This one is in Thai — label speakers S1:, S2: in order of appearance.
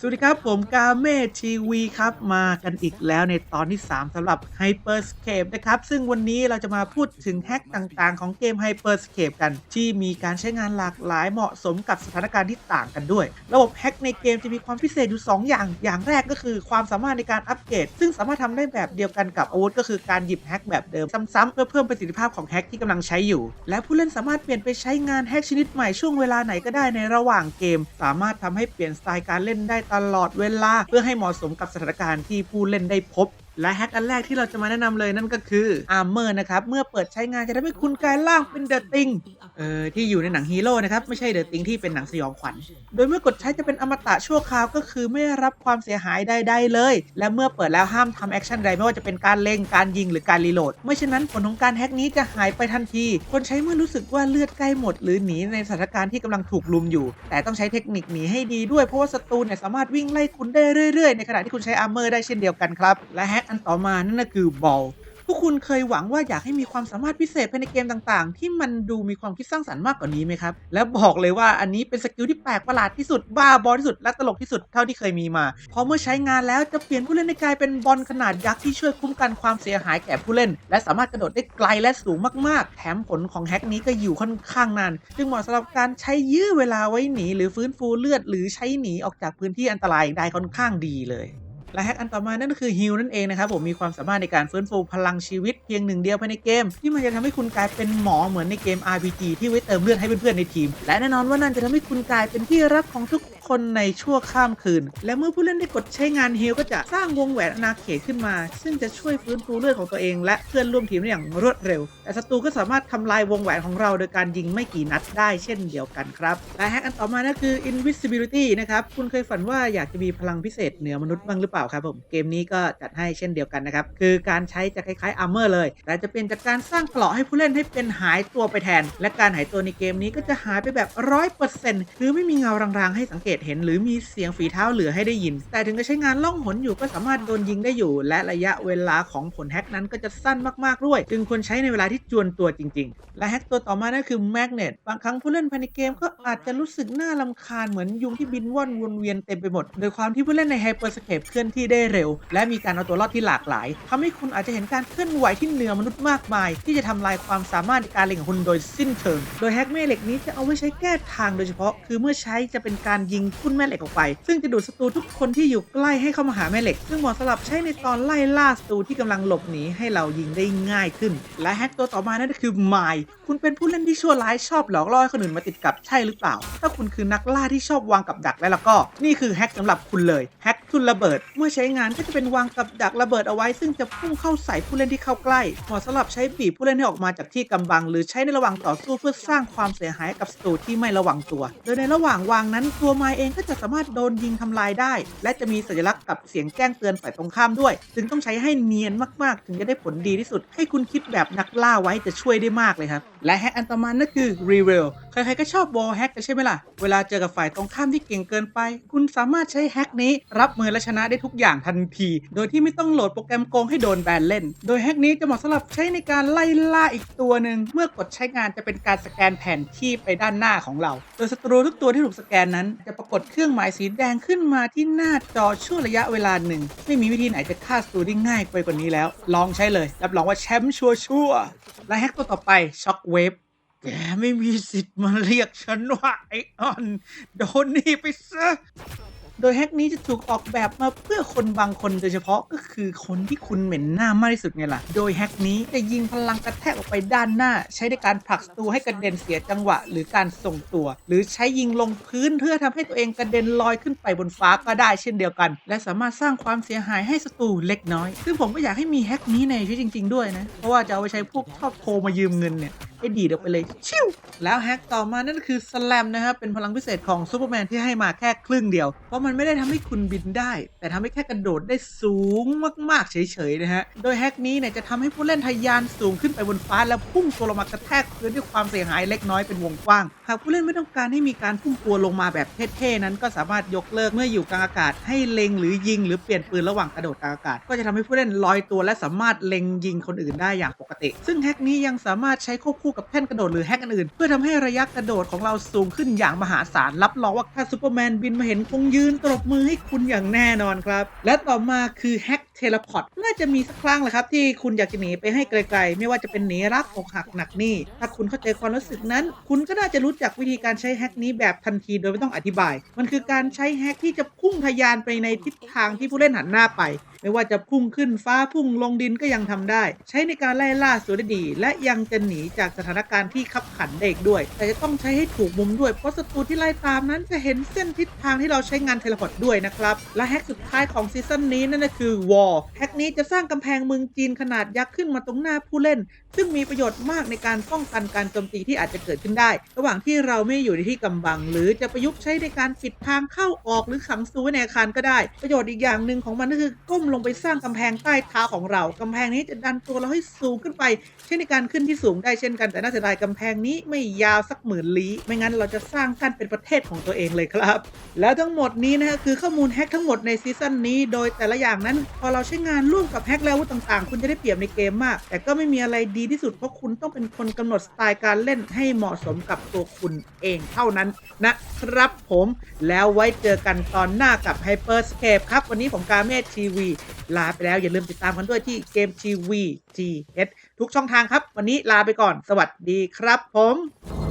S1: สวัสดีครับ ผมกาเมทีวีครับ มากันอีกแล้วในตอนที่ 3สำหรับ Hyperscape นะครับ ซึ่งวันนี้เราจะมาพูดถึงแฮกต่างๆ ของเกม Hyperscape กัน ที่มีการใช้งานหลากหลายเหมาะสมกับสถานการณ์ที่ต่างกันด้วย ระบบแฮกในเกมจะมีความพิเศษอยู่ 2 อย่าง อย่างแรกก็คือความสามารถในการอัปเกรด ซึ่งสามารถทำได้แบบเดียวกันกับอาวุธก็คือการหยิบแฮกแบบเดิมซ้ำๆเพื่อเพิ่มประสิทธิภาพของแฮกที่กำลังใช้อยู่ และผู้เล่นสามารถเปลี่ยนไปใช้งานแฮกชนิดใหม่ช่วงเวลาไหนก็ได้ในระหว่างเกม สามารถทำให้เปลี่ยนสไตล์การเล่นได้ตลอดเวลา เพื่อให้เหมาะสมกับสถานการณ์ที่ผู้เล่นได้พบ และแฮกอันแรกที่เราจะมาแนะนำเลยนั่นก็คือ Armor นะครับ เมื่อเปิดใช้งานจะทำให้คุณกลายร่างเป็นเดอะติงเอ่อที่อยู่ในหนังฮีโร่นะครับ ไม่ใช่เดอะติงที่เป็นหนังสยองขวัญ โดยเมื่อกดใช้จะเป็นอมตะชั่วคราวก็คือไม่รับความเสียหายใดๆเลย และเมื่อเปิดแล้วห้ามทำแอคชั่นใดไม่ว่าจะเป็นการเล็งการยิงหรือการรีโหลดไม่เช่นนั้นผลของการแฮกนี้จะหายไปทันที คนใช้เมื่อรู้สึกว่าเลือดใกล้หมด หรือหนีในสถานการณ์ที่กำลังถูกลุมอยู่ แต่ต้องใช้เทคนิคหนีให้ดีด้วยเพราะว่าศัตรูเนี่ยสามารถวิ่งไล่คุณได้เรื่อยๆ ในขณะที่คุณใช้อาร์เมอร์ได้เช่นเดียวกันครับและแฮกอันต่อมานั่นก็คือบอลพวกคุณเคยหวังว่าอยากให้มีความสามารถพิเศษภายในเกมต่างๆ ที่มันดูมีความคิดสร้างสรรค์มากกว่านี้ไหมครับ แล้วบอกเลยว่าอันนี้เป็นสกิลที่แปลกประหลาดที่สุด บ้าบอที่สุด และตลกที่สุดเท่าที่เคยมีมาพราะเมื่อใช้งานแล้วจะเปลี่ยนผู้เล่นให้กลายเป็นบอลขนาดยักษ์ที่ช่วยคุ้มกันความเสียหายแก่ผู้เล่น และสามารถกระโดดได้ไกลและสูงมากๆ แถมผลของแฮกนี้ก็อยู่ค่อนข้างนานจึงเหมาะสำหรับการใช้ยื้อเวลาไว้หนีหรือฟื้นฟูเลือด หรือใช้หนีออกจากพื้นที่อันตรายได้ค่อนข้างดีเลย และแฮกอันต่อมานั่นก็คือฮิลนั่นเองนะครับผมมีความสามารถในการฟื้นฟูพลังชีวิตเพียงหนึ่งเดียวภายในเกม ที่มันจะทำให้คุณกลายเป็นหมอเหมือนในเกม RPG ที่ไว้เติมเลือดให้เพื่อนๆในทีม และแน่นอนว่านั่นจะทำให้คุณกลายเป็นที่รักของทุกคนในชั่วข้ามคืน และเมื่อผู้เล่นได้กดใช้งานฮิลก็จะสร้างวงแหวนอาณาเขตขึ้นมา ซึ่งจะช่วยฟื้นฟูเลือดของตัวเอง และเพื่อนร่วมทีมได้อย่างรวดเร็ว แต่ศัตรูก็สามารถทำลายวงแหวนของเราโดยการยิงไม่กี่นัดได้เช่นเดียวกันครับ และแฮกอันต่อมานั่นคือ invisibility นะครับ คุณเคยฝันว่าอยากจะมีพลังพิเศษเหนือมนุษย์บ้างหรือเปล่าครับผม เกมนี้ก็จัดให้เช่นเดียวกันนะครับ คือการใช้จะคล้ายๆ armor เลย แต่จะเป็นจากการสร้างเกราะให้ผู้เล่นให้เป็นหายตัวไปแทน และการหายตัวในเกมนี้ก็จะหายไปแบบร้อยเปอร์เซ็นต์คือไม่มีเงารางๆให้สังเกตเห็น หรือมีเสียงฝีเท้าเหลือให้ได้ยิน แต่ถึงจะใช้งานล่องหนอยู่ก็สามารถโดนยิงได้อยู่ และระยะเวลาของผลแฮกนั้นก็จะสั้นมากๆด้วย จึงควรใช้ในเวลาที่จวนตัวจริง ๆ และแฮกตัวต่อมานั่นคือแมกเนตบางครั้งผู้เล่นภายในเกมก็อาจจะรู้สึกน่าลำคาญเหมือนยุงที่บินว่อนวนเวียนเต็มไปหมด โดยความที่ผู้เล่นใน Hyperscape เคลื่อนที่ได้เร็ว และมีการเอาตัวรอดที่หลากหลายทำให้คุณอาจจะเห็นการเคลื่อนไหวที่เหนือมนุษย์มากมาย ที่จะทำลายความสามารถในการเล็งของคุณโดยสิ้นเชิง โดยแฮกแม่เหล็กนี้จะเอาไว้ใช้แก้ทางโดยเฉพาะ คือเมื่อใช้จะเป็นการยิงทุ่นแม่เหล็กออกไป ซึ่งจะดูดศัตรูทุกคนที่อยู่ใกล้ให้เข้ามาหาแม่เหล็ก ซึ่งเหมาะสำหรับใช้ในตอนไล่ล่าศัตรูที่กำลังหลบหนีให้เรายิงได้ง่ายขึ้น และแฮกตัวต่อมานั่นก็คือไมล์คุณเป็นผู้เล่นที่ชั่วร้ายชอบหลอกล่อให้คนอื่นมาติดกับใช่หรือเปล่า ถ้าคุณคือนักล่าที่ชอบวางกับดักแล้วล่ะก็ นี่คือแฮกสำหรับคุณเลยแฮกทุนระเบิดเมื่อใช้งานก็จะเป็นวางกับดักระเบิดเอาไว้ ซึ่งจะพุ่งเข้าใส่ผู้เล่นที่เข้าใกล้เหมาะสำหรับใช้บีบผู้เล่นให้ออกมาจากที่กำบัง หรือใช้ในระหว่างต่อสู้เพื่อสร้างความเสียหายกับศัตรูที่ไม่ระวังตัว โดยในระหว่างวางนั้นตัวไมล์เองก็จะสามารถโดนยิงทำลายได้ และจะมีสัญลักษณ์กับเสียงแจ้งเตือนฝ่ายตรงข้ามด้วย จึงต้องใช้ให้เนียนมากๆ ถึงจะได้ผลดีที่สุด ให้คุณคิดแบบนักล่าไว้จะช่วยได้มากเลยครับและแฮกอันต่อมานั่นคือ r e v e l ใครๆก็ชอบวอลแฮกใช่ไหมล่ะ เวลาเจอกับฝ่ายตรงข้ามที่เก่งเกินไป คุณสามารถใช้แฮกนี้ รับมือและชนะได้ทุกอย่างทันที โดยที่ไม่ต้องโหลดโปรแกรมโกงให้โดนแบนเล่น โดยแฮกนี้จะเหมาะสำหรับใช้ในการไล่ล่าอีกตัวหนึ่ง เมื่อกดใช้งานจะเป็นการสแกนแผนที่ไปด้านหน้าของเรา โดยศัตรูทุกตัวที่ถูกสแกนนั้น จะปรากฏเครื่องหมายสีแดงขึ้นมาที่หน้าจอช่วงระยะเวลาหนึ่ง ไม่มีวิธีไหนจะฆ่าศัตรูได้ง่ายไปกว่านี้แล้ว ลองใช้เลย รับรองว่าแชมป์ชัวร์ๆและแฮกตัวต่อไปช็อคเวฟ แกไม่มีสิทธิ์มาเรียกฉันว่าไอออน โดนนี่ไปซะ โดยแฮกนี้จะถูกออกแบบมาเพื่อคนบางคนโดยเฉพาะก็คือคนที่คุณเหม็นหน้ามากที่สุดไงล่ะ โดยแฮกนี้จะยิงพลังกระแทกออกไปด้านหน้า ใช้ในการผลักศัตรูให้กระเด็นเสียจังหวะ หรือการส่งตัว หรือใช้ยิงลงพื้นเพื่อทำให้ตัวเองกระเด็นลอยขึ้นไปบนฟ้าก็ได้เช่นเดียวกัน และสามารถสร้างความเสียหายให้ศัตรูเล็กน้อย ซึ่งผมก็อยากให้มีแฮกนี้ในชีวิตจริง ๆ ด้วยนะ เพราะว่าจะเอาไปใช้พวกชอบโทรมายืมเงินเนี่ยให้ดีดออกไปเลยชิวแล้วแฮกต่อมานั่นคือสแลมนะครับเป็นพลังพิเศษของซูเปอร์แมนที่ให้มาแค่ครึ่งเดียวเพราะมันันไม่ได้ทำให้คุณบินได้ แต่ทำให้แค่กระโดดได้สูงมากๆ เฉยๆนะฮะ โดยแฮกนี้เนี่ยจะทำให้ผู้เล่นทะยานสูงขึ้นไปบนฟ้าแล้วพุ่งตัวลงมากระแทกพื้นด้วยความเสียหายเล็กน้อยเป็นวงกว้าง หากผู้เล่นไม่ต้องการให้มีการพุ่งตัวลงมาแบบเท่ๆนั้นก็สามารถยกเลิกเมื่ออยู่กลางอากาศให้เล็งหรือยิง หรือเปลี่ยนปืนระหว่างกระโดดกลางอากาศ ก็จะทำให้ผู้เล่นลอยตัวและสามารถเล็งยิงคนอื่นได้อย่างปกติ ซึ่งแฮกนี้ยังสามารถใช้ควบคู่กับแท่นกระโดดหรือแฮกอื่นเพื่อทำให้ระยะกระโดดของเราสูงขึ้นอย่างมหาศาลรับรองว่าถ้าซูเปอร์แมนบินมาเห็นคงยืนตบมือให้คุณอย่างแน่นอนครับ และต่อมาคือแฮกเทเลพอร์ตน่าจะมีสักครั้งแหละครับ ที่คุณอยากจะหนีไปให้ไกลๆ ไม่ว่าจะเป็นหนีรักอกหักหนักหนี้ ถ้าคุณเข้าใจความรู้สึกนั้น คุณก็น่าจะรู้จักวิธีการใช้แฮกนี้แบบทันทีโดยไม่ต้องอธิบาย มันคือการใช้แฮกที่จะพุ่งทะยานไปในทิศทางที่ผู้เล่นหันหน้าไป ไม่ว่าจะพุ่งขึ้นฟ้าพุ่งลงดินก็ยังทำได้ ใช้ในการไล่ล่าสวนได้ดี และยังจะหนีจากสถานการณ์ที่ขับขันได้อีกด้วย แต่จะต้องใช้ให้ถูกมุมด้วยเพราะศัตรูที่ไล่ตามนั้นจะเห็นเส้นทิศทางที่เราใช้งานเทเลพอร์ตด้วยนะครับ และแฮกสุดท้ายของซีซั่นนี้นั่นก็คือวอลแฮกนี้จะสร้างกำแพงเมืองจีนขนาดยักษ์ขึ้นมาตรงหน้าผู้เล่น ซึ่งมีประโยชน์มากในการป้องกันการโจมตีที่อาจจะเกิดขึ้นได้ ระหว่างที่เราไม่อยู่ในที่กำบัง หรือจะประยุกต์ใช้ในการปิดทางเข้าออกหรือขังซูไว้ในอาคารก็ได้ ประโยชน์อีกอย่างหนึ่งของมันก็คือก้มลงไปสร้างกำแพงใต้เท้าของเรากำแพงนี้จะดันตัวเราให้สูงขึ้นไป เช่นในการขึ้นที่สูงได้เช่นกัน แต่น่าเสียดายกำแพงนี้ไม่ยาวสักหมื่นลี้ ไม่งั้นเราจะสร้างขั้นเป็นประเทศของตัวเองเลยครับ แล้วทั้งหมดนี้นะฮะคือข้อมูลแฮกทั้งหมดในซีซั่นนี้ โดยแต่ละอย่างนั้น พอเราใช้งานร่วมกับแฮกและอาวุต่างๆ คุณจะได้เปรียบในเกมมาก แต่ก็ไม่มีอะไรดีที่สุดเพราะคุณต้องเป็นคนกำหนดสไตล์การเล่นให้เหมาะสมกับตัวคุณเองเท่านั้นนะครับผมแล้วไว้เจอกันตอนหน้ากับ Hyperscape ครับ วันนี้ผมกาเมททีวีลาไปแล้ว อย่าลืมติดตามกันด้วยที่เกมทีวี GH ทุกช่องทางครับ วันนี้ลาไปก่อน สวัสดีครับผม